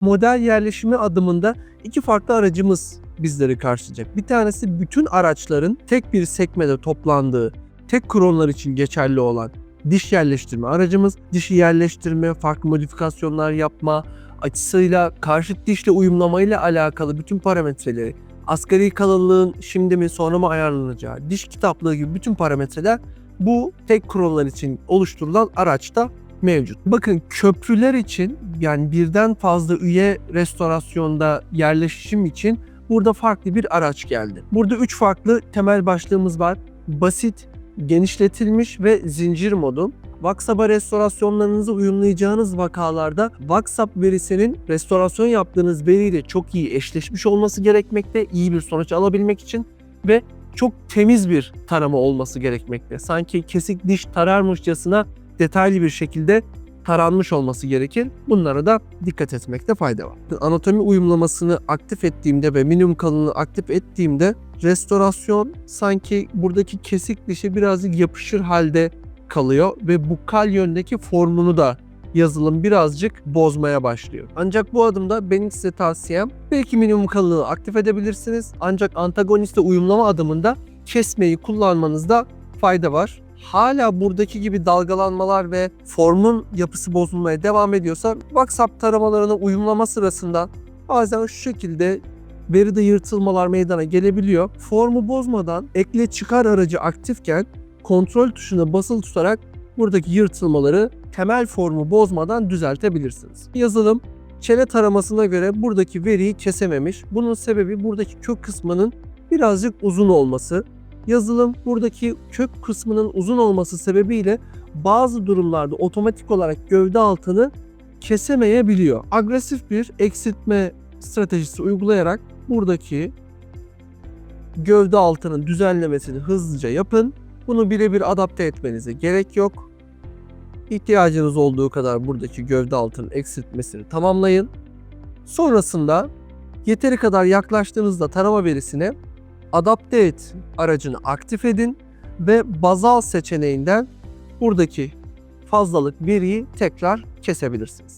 Model yerleşimi adımında iki farklı aracımız bizleri karşılayacak. Bir tanesi bütün araçların tek bir sekmede toplandığı, tek kronlar için geçerli olan diş yerleştirme aracımız. Dişi yerleştirme, farklı modifikasyonlar yapma, açısıyla karşıt dişle uyumlamayla alakalı bütün parametreleri, asgari kalınlığın şimdi mi sonra mı ayarlanacağı, diş kitaplığı gibi bütün parametreler bu tek kronlar için oluşturulan araçta mevcut. Bakın köprüler için yani birden fazla üye restorasyonda yerleşim için burada farklı bir araç geldi. Burada üç farklı temel başlığımız var. Basit, genişletilmiş ve zincir modu. WhatsApp'a restorasyonlarınızı uyumlayacağınız vakalarda WhatsApp verisinin restorasyon yaptığınız veriyle çok iyi eşleşmiş olması gerekmekte, iyi bir sonuç alabilmek için ve çok temiz bir tarama olması gerekmekte. Sanki kesik diş tararmışçasına detaylı bir şekilde taranmış olması gerekir. Bunlara da dikkat etmekte fayda var. Anatomi uyumlamasını aktif ettiğimde ve minimum kalınlığı aktif ettiğimde restorasyon sanki buradaki kesik dişi birazcık yapışır halde kalıyor ve bukal yöndeki formunu da yazılım birazcık bozmaya başlıyor. Ancak bu adımda benim size tavsiyem belki minimum kalınlığı aktif edebilirsiniz. Ancak antagoniste uyumlama adımında kesmeyi kullanmanızda fayda var. Hala buradaki gibi dalgalanmalar ve formun yapısı bozulmaya devam ediyorsa WhatsApp taramalarına uyumlama sırasında bazen şu şekilde veride yırtılmalar meydana gelebiliyor. Formu bozmadan ekle çıkar aracı aktifken kontrol tuşuna basılı tutarak buradaki yırtılmaları temel formu bozmadan düzeltebilirsiniz. Yazılım çene taramasına göre buradaki veriyi kesememiş. Bunun sebebi buradaki kök kısmının birazcık uzun olması. Yazılım buradaki kök kısmının uzun olması sebebiyle bazı durumlarda otomatik olarak gövde altını kesemeyebiliyor. Agresif bir eksiltme stratejisi uygulayarak buradaki gövde altının düzenlemesini hızlıca yapın. Bunu birebir adapte etmenize gerek yok. İhtiyacınız olduğu kadar buradaki gövde altının eksiltmesini tamamlayın. Sonrasında yeteri kadar yaklaştığınızda tarama verisine adapte et aracını aktif edin ve bazal seçeneğinden buradaki fazlalık veriyi tekrar kesebilirsiniz.